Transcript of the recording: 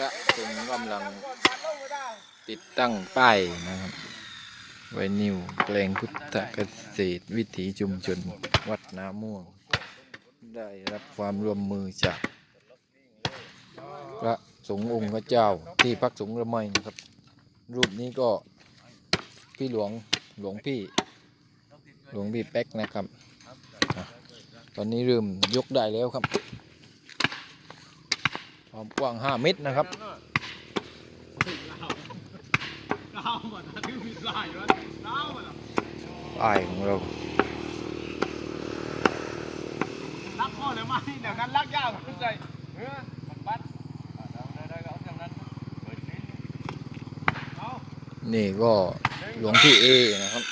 พระสงฆ์กำลังติดตั้งป้ายนะครับ ไวนิวแปลงพุทธเกษตรวิถีชุมชนวัดนาม่วง ได้รับความร่วมมือจาก พระสงฆ์องค์พระเจ้าที่พักสงฆ์ระไมนะครับ รูปนี้ก็พี่หลวงหลวงพี่ หลวงพี่แป๊กนะครับ ตอนนี้เริ่มยกได้แล้วครับ ความกว้าง 5 เมตรนะครับป้ของเรารักพ่อเลยไหมเดี๋ยวนั้นรักยากเข้าใจเออบัดนี่ก็หลวงพี่เอนะครับ